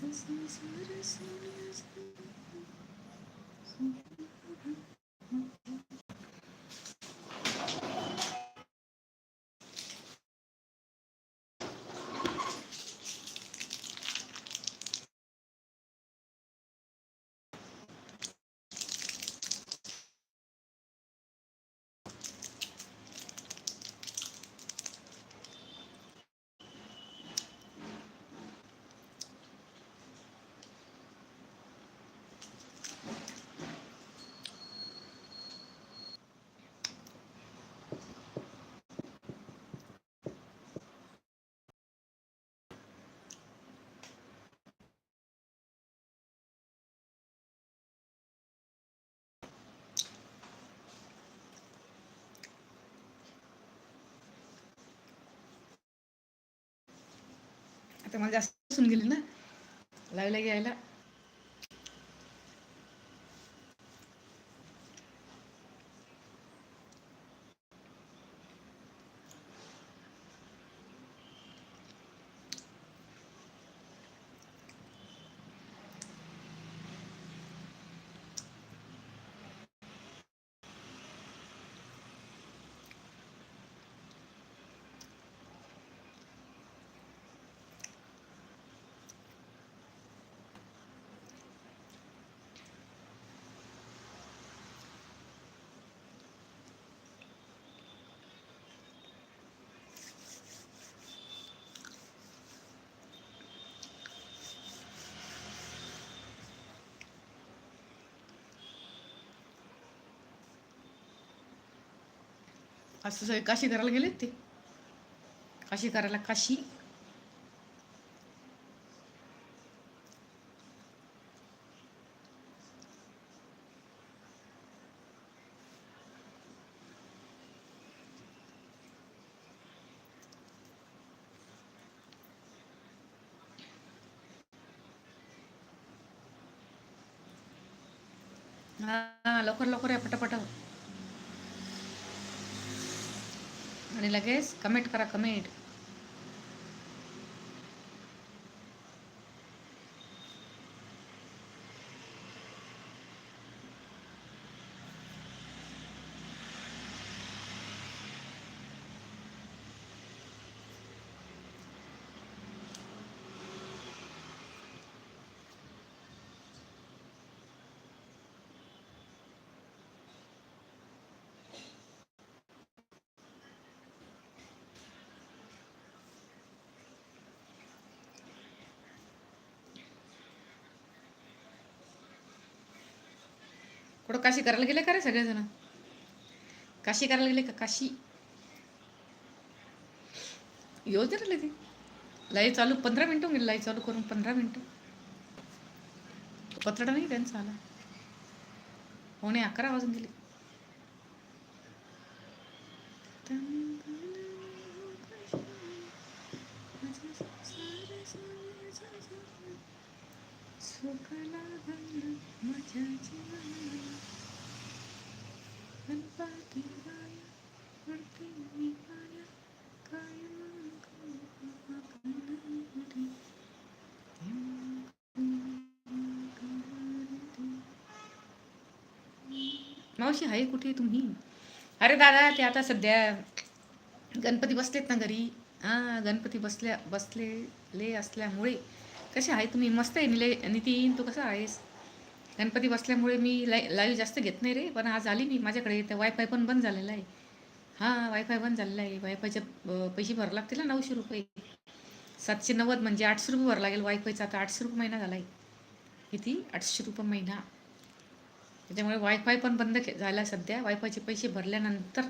This is what I see. आता मला जास्त सुन गेली ना. लागला घ्यायला. असं सगळे काशी करायला गेलेत ते काशी करायला काशी हा लवकर लवकर या पटापट आणि लगेच कमेंट करा कमेंट. कुठं काशी करायला गेले का रे सगळेजण? काशी करायला गेले का? काशी. येऊ दे रे ते. लाईव्ह चालू पंधरा मिनटं होऊन गेली लाईव्ह चालू करून पंधरा मिनटं. पत्रडा नाही त्यांचा आला. होणे अकरा वाजून गेले. माझ्या जीवनाला. गणपती मी कायम मावशी आहे कुठे तुम्ही अरे दादा ते आता सध्या गणपती बसलेत ना घरी हां गणपती बसल्या बसलेले असल्यामुळे कसे आहे? तुम्ही मस्त आहे निले नितीन तू कसा आहेस? गणपती बसल्यामुळे मी लाई लाईव्ह जास्त घेत नाही रे पण आज आली मी माझ्याकडे. तर वायफाय पण बंद झालेला आहे. हां वायफाय बंद झालेला आहे. वायफायचे पैसे भरावे लागतील ना नऊशे रुपये. सातशे नव्वद म्हणजे आठशे रुपये भरावं लागेल वायफायचा आता आठशे रुपये महिना झाला आहे किती? आठशे रुपये महिना. त्याच्यामुळे वायफाय पण बंद के झाला सध्या. वायफायचे पैसे भरल्यानंतर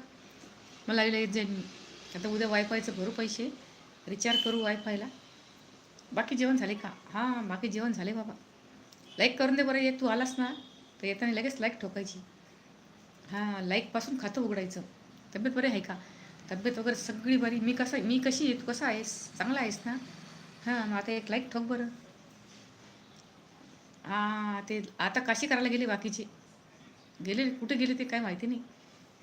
मला येत जाईल मी. आता उद्या वायफायचं भरू पैसे. रिचार्ज करू वायफायला बाकी जेवण झाले का? हां बाकी जेवण झाले बाबा. लाईक करून दे बरं एक तू आलास ना तर येताना लगेच लाईक ठोकायची. हां लाईकपासून खातं उघडायचं. तब्येत बरी आहे का? तब्येत वगैरे सगळी बरी. मी कसं मी कशी आहे? तू कसा आहेस? चांगला आहेस ना? हां मग आता एक लाईक ठोक बरं. हां ते आता काशी करायला गेले बाकीचे. गेले कुठे गेले ते काय माहिती नाही.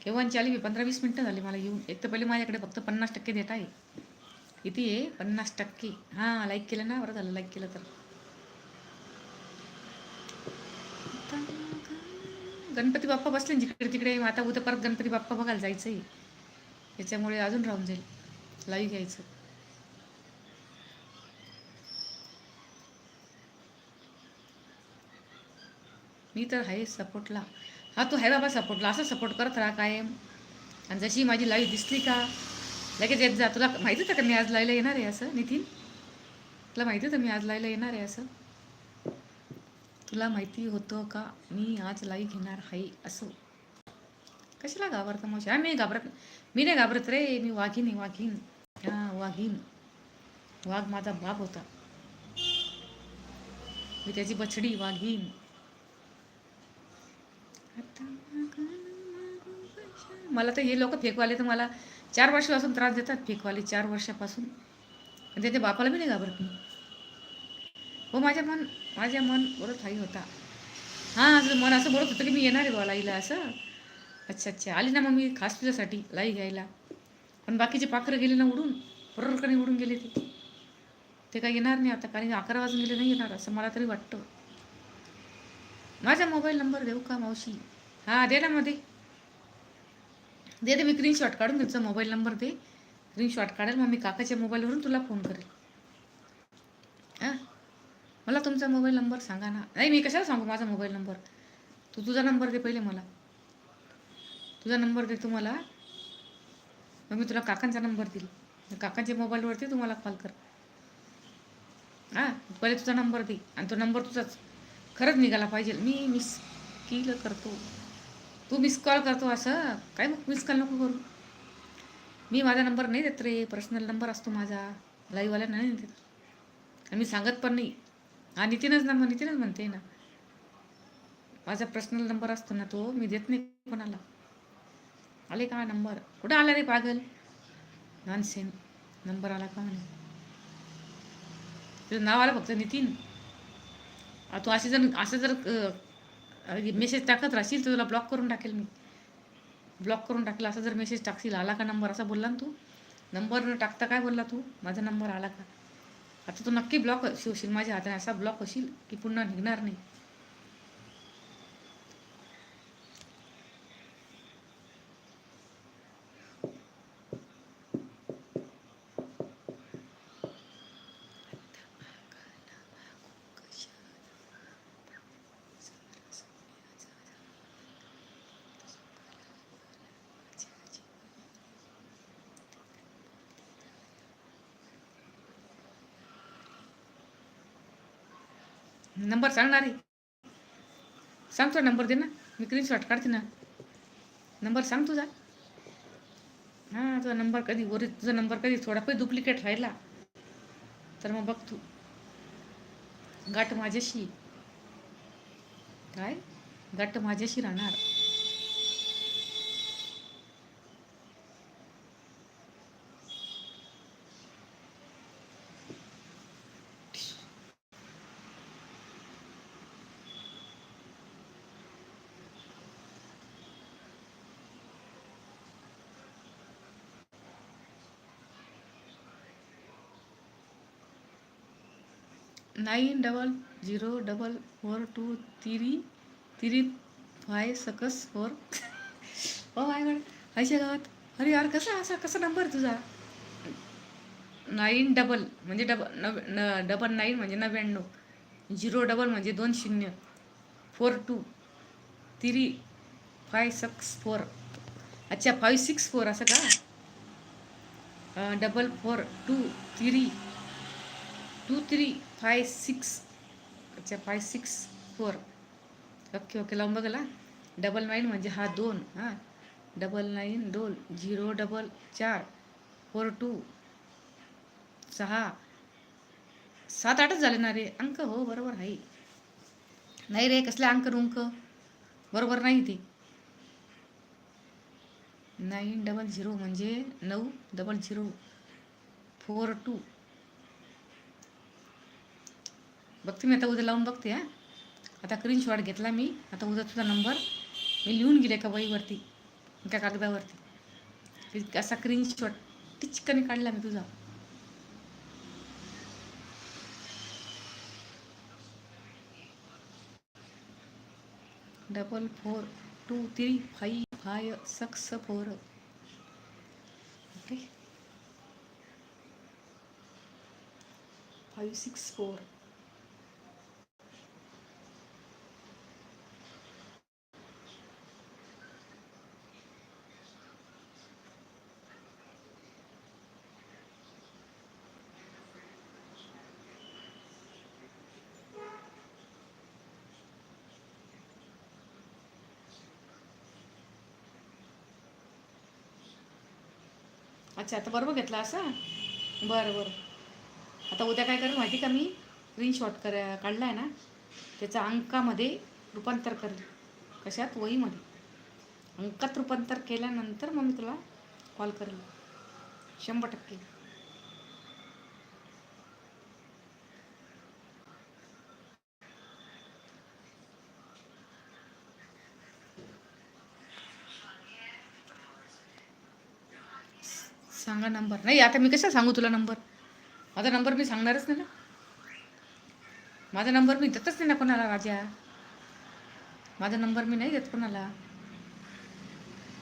केव्हा आली मी? पंधरा वीस मिनटं झाली मला येऊन. एक तर पहिले माझ्याकडे फक्त पन्नास टक्के देत आहे. किती आहे पन्नास टक्के. हां लाईक केलं ना बरं झालं लाईक केलं तर. गणपती बाप्पा बसले जिकडे तिकडे. आता उद्या परत गणपती बाप्पा बघायला जायचं आहे त्याच्यामुळे अजून राहून जाईल. लाईव्ह घ्यायचं. मी तर आहे सपोर्टला हा तू आहे बाबा सपोर्टला असं सपोर्ट करत राहा कायम. आणि जशी माझी लाईव्ह दिसली का लगेच येत जा. तुला माहिती होतं का मी आज लायला येणार आहे असं नितीन? तुला माहिती होतं मी आज लायला येणार आहे असं? तुला माहिती होतं का मी आज लाई घेणार आहे असं? कशाला घाबरता मावशी? हा मी घाबरत मी नाही घाबरत रे मी वाघीन आहे वाघीन हा वाघीन वाघ माझा बाप होता. मी त्याची बछडी वाघीन मला तर हे लोक फेकवाले तर मला चार वर्षापासून त्रास देतात फेकवाले चार वर्षापासून. आणि त्याच्या बापाला मी नाही घाबरत मी. हो माझ्या मन माझ्या मन बोलत आई होता. हां असं मन असं बोलत होतं की मी येणार आहे बाला लाईला असं. अच्छा अच्छा आली ना मग मी खास तुझ्यासाठी लाई घ्यायला. पण बाकीचे पाखरं गेले ना उडून बरोबरकडे उडून गेले ते ते काही येणार नाही आता कारण अकरा वाजून गेले नाही येणार असं मला तरी वाटतं माझा मोबाईल नंबर देऊ का मावशी हां दे ना मध्ये दे दे मी स्क्रीनशॉट काढून तुमचा मोबाईल नंबर दे. स्क्रीनशॉट काढेल मग मी काकाच्या मोबाईलवरून तुला फोन करेल. हां? मला तुमचा मोबाईल नंबर सांगा ना. नाही मी कशाला सांगू माझा मोबाईल नंबर तू तुझा नंबर दे पहिले मला. तुझा नंबर दे तुम्हाला. मग मी तुला काकांचा नंबर देईल. काकांच्या मोबाईलवरती तुम्हाला कॉल कर. हां? पहिले तुझा नंबर दे. आणि तो नंबर तुझाच. खरंच निघाला पाहिजे. मी मिस किल करतो. तू मिस कॉल करतो असं? काय मग मिस कॉल नको करू. मी माझा नंबर नाही देत रे. पर्सनल नंबर असतो माझा. लाईव्हवाल्या नाही देत. आणि मी सांगत पण नाही. हा नितीनच ना मग नितीनच म्हणते ना. माझा पर्सनल नंबर असतो ना तो मी देत नाही कोणाला. आले का नंबर कुठं आला रे पागल? नॉनसेन नंबर आला का म्हणे? तुझं नाव आलं फक्त नितीन. तू असे जर असं जर मेसेज टाकत राहशील तर तुला ब्लॉक करून टाकेल मी. ब्लॉक करून टाकला असं जर मेसेज टाकशील आला का नंबर असा बोलला ना तू? नंबर टाकता काय बोलला तू? माझा नंबर आला का? आता तू नक्की ब्लॉक शिवशील माझ्या हाताने असा ब्लॉक होशील की पुन्हा निघणार नाही. नंबर सांगणार आहे. सांगतो नंबर दे ना. मी स्क्रीनशॉट काढते ना. नंबर सांग तुझा. हां तुझा नंबर कधी वरी तुझा नंबर कधी थोडा पण डुप्लिकेट राहिला. तर मग बघ तू. गाठ माझ्याशी. काय? गाठ माझ्याशी राहणार. Nine double zero double four two three three five six four. Oh my god आयच्या गावात? अरे यार कसा असा कसा नंबर तुझा? नाईन डबल म्हणजे डबल नव न डबल नाईन म्हणजे नव्याण्णव. झिरो डबल म्हणजे दोन शून्य. Four two three five six four. अच्छा फाय सिक्स फोर असं का? Double four two three two three five six अच्छा five six four okay okay लावून बघाला डबल नाईन म्हणजे हा दोन हां. डबल नाईन दोन. झिरो डबल चार. फोर टू सहा. सात आठच झाले ना रे. अंक हो बरोबर आहे. नाही रे कसले अंक रुंक? बरोबर नाही ते. नाईन डबल झिरो म्हणजे नऊ डबल झिरो फोर टू बघते मी आता उद्या लावून बघते हा. आता स्क्रीनशॉट घेतला मी आता उद्या तुझा नंबर मी लिहून गेले का वहीवरती त्या कागदावरती. असा असा स्क्रीनशॉट टिचकने काढला मी तुझा. Double four two three five five six four okay five six four अच्छा आता बरोबर घेतला असा? बरं बरं. आता उद्या काय करेल माहिती का मी? स्क्रीनशॉट कर काढला आहे ना? त्याचा अंकामध्ये रूपांतर करेल. कशात? वहीमध्ये. अंकात रूपांतर केल्यानंतर मग मी तुला कॉल करेल. शंभर टक्के. सांगा नंबर. नाही आता मी कसा सांगू तुला नंबर? माझा नंबर मी सांगणारच नाही ना. माझा नंबर मी देतच नाही ना कोणाला राजा. माझा नंबर मी नाही देत कोणाला.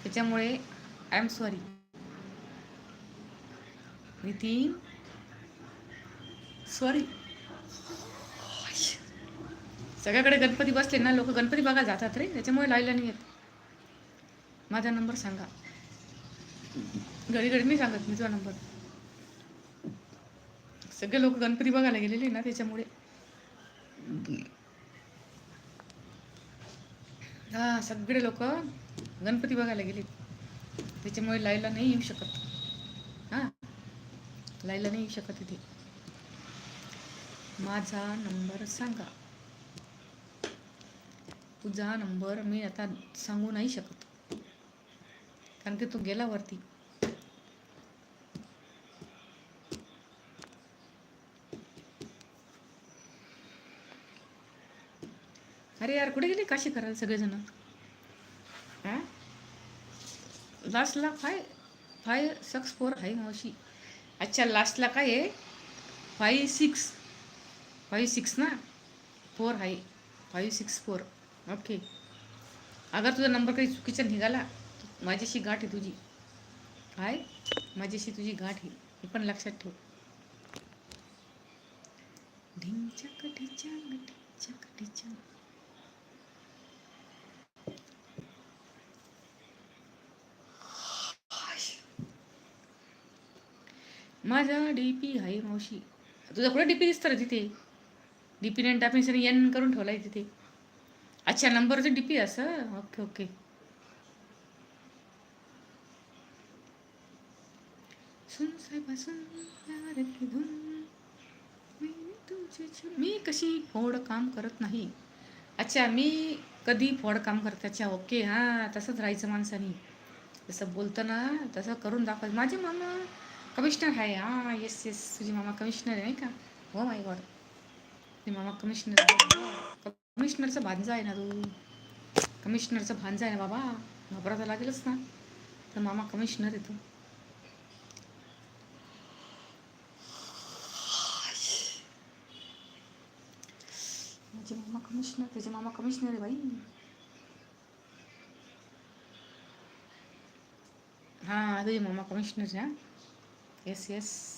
त्याच्यामुळे I am sorry Nitin sorry सगळ्याकडे Ganpati बसले ना लोक गणपती बघा जातात रे. त्याच्यामुळे लायला नाही येत माझा नंबर सांगा. घडी घडी नाही सांगत मी तुझा नंबर. सगळे लोक गणपती बघायला गेलेले ना त्याच्यामुळे. हा सगळे लोक गणपती बघायला गेले. त्याच्यामुळे लायला नाही येऊ शकत. हा लायला नाही येऊ शकत इथे. माझा नंबर सांगा. तुझा नंबर मी आता सांगू नाही शकत. कारण की तू गेला वरती. अरे यार कुठे गेले काशी करायला सगळेजण? हा? लास्टला फाय फाय सिक्स फोर आहे मावशी. अच्छा लास्टला काय आहे? फाय सिक्स फाईव्ह सिक्स ना? फोर आहे. फाईव्ह सिक्स फोर ओके अगर तुझा नंबर काही चुकीचा निघाला माझ्याशी गाठ आहे तुझी. काय माझ्याशी तुझी गाठ आहे. हे पण लक्षात ठेव. ढिंचक ढिचक ढिचक ढिचक माझा डीपी आहे मावशी. तुझा कुठे डीपी दिसतं रे तिथे? डीपी ने टाकून एन करून ठेवलाय तिथे. अच्छा नंबरचं डीपी असं? Okay okay. सुन साहेबा सुन धुन. मी कशी फोड काम करत नाही. अच्छा मी कधी फोड काम करत अच्छा ओके हां तसंच राहायचं माणसानी. जसं बोलताना तसं करून दाखवायचं माझे मामा कमिशनर आहे हां येस येस तुझी मामा कमिशनर आहे नाही का हो माय गॉड तुझी मामा कमिशनर कमिशनरचं भांजा आहे ना तू. कमिशनरचं भांजा आहे ना बाबा. घाबरा तर लागेलच ना. तर मामा कमिशनर आहे तू. माझे मामा कमिशनर त्याचे मामा कमिशनर आहे बाई. हां तुझे मामा कमिशनर आहे हा येस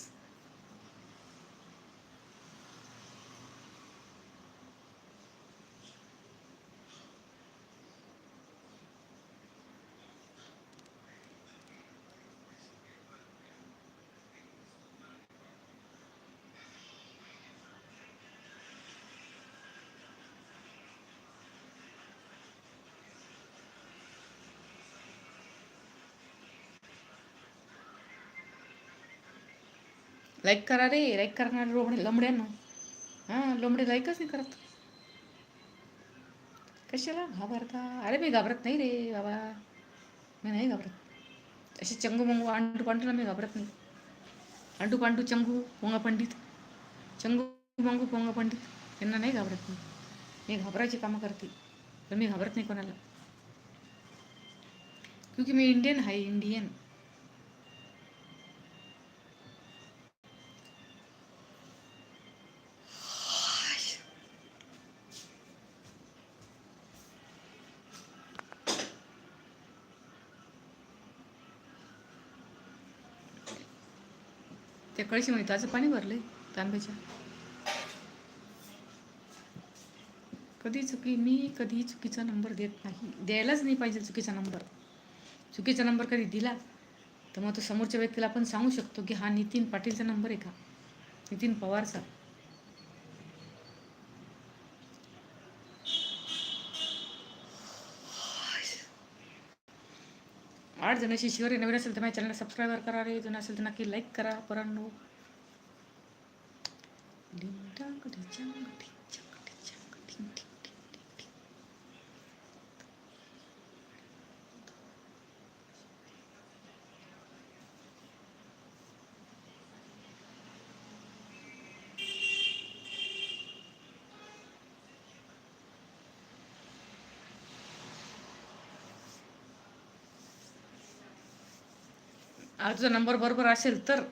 लाईक करा रे लाईक करणार लोमडे लंबड्यांना हां लोमडे लाईकच नाही करत. कशाला? घाबरता. अरे मी घाबरत नाही रे बाबा. मी नाही घाबरत. असे चंगू मंगू अंडू पांडूला मी घाबरत नाही. अंडू पांडू चंगू पोंगा पंडित. चंगू मंगू पोंगा पंडित. यांना नाही घाबरत मी. मी घाबरायची कामं करते. पण मी घाबरत नाही कोणाला. क्योंकि मी इंडियन आहे इंडियन त्या कळशी मध्ये ताजं पाणी भरलंय तांब्याच्या. कधी चुकी मी कधी चुकीचा नंबर देत नाही. द्यायलाच नाही पाहिजे चुकीचा नंबर. चुकीचा नंबर कधी दिला तर मग तो समोरच्या व्यक्तीला आपण सांगू शकतो की हा नितीन पाटीलचा नंबर आहे का? नितीन पवारचा. जण शिशीवर नवीन असेल तर माझ्या चॅनलला सबस्क्राईबर करा. रे जुनं असेल तर नक्की लाईक करा. परांनो. डिंडांग डिचांग डिंग डिंग डिंग डिंग तुझा नंबर बरोबर असेल तर.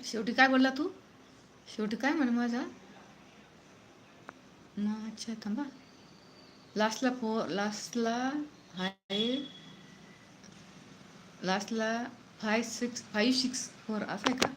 शेवटी काय बोलला तू? शेवटी काय म्हणे माझा? अच्छा थांबा. लास्टला फो लास्टला हाय लास्टला five six five six four असं आहे का?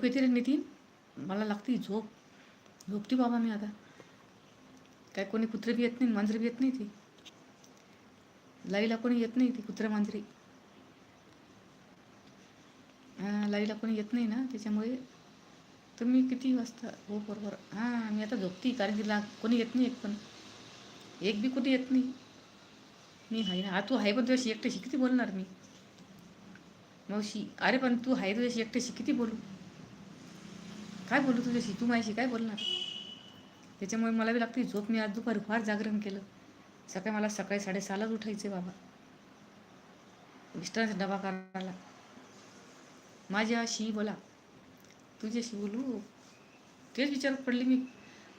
झोप येते रे नितीन. मला लागते झोप. झोपते बाबा मी आता. काय कोणी कुत्रे बी येत नाही मांजरे बी येत नाही ती. लाईला कोणी येत नाही ती कुत्रे मांजरी. लाईला कोणी येत नाही ना त्याच्यामुळे तुम्ही किती वाजता हो बरोबर. हां मी आता झोपते कारण की ला कोणी येत नाही एक पण. एक बी कुठे येत नाही. मी आहे ना तू आहे पण तुझ्याशी एकट्याशी किती बोलणार मी? मावशी अरे पण तू आहे तुझ्याशी एकट्याशी किती बोलू? काय बोलू तुझ्याशी? तू माझ्याशी काय बोलणार? त्याच्यामुळे मला बी लागते झोप. मी आज दुपारी फार जागरण केलं. सकाळी मला सकाळी साडेसहालाच उठायचे बाबा. मिस्टरांचा डबा करायला. माझ्याशी बोला. तुझ्याशी बोलू? तेच विचार पडली मी.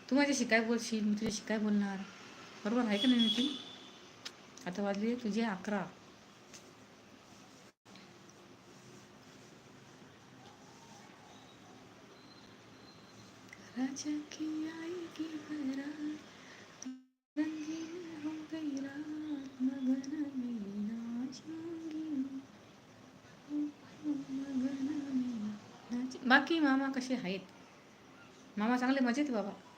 तू माझ्याशी काय बोलशील? मी तुझ्याशी काय बोलणार? बरोबर आहे का नाही नितीन? आता वाजले तुझे अकरा. की आएगी बारात, रंगीन हो गई रात, मगन में नाचूंगी, मगन में नाच- बाकी मामा कसे आहेत? मामा चांगले मजेत बाबा.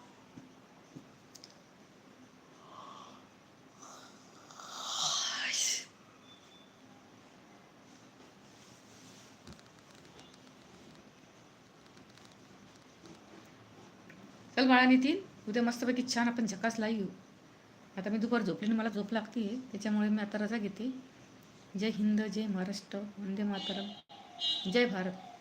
चल बाळा नितीन उद्या मस्तपैकी छान आपण झकास लाई येऊ. आता मी दुपार झोपली आणि मला झोप लागते त्याच्यामुळे मी आता रजा घेते. जय हिंद जय महाराष्ट्र. वंदे मातरम. जय भारत.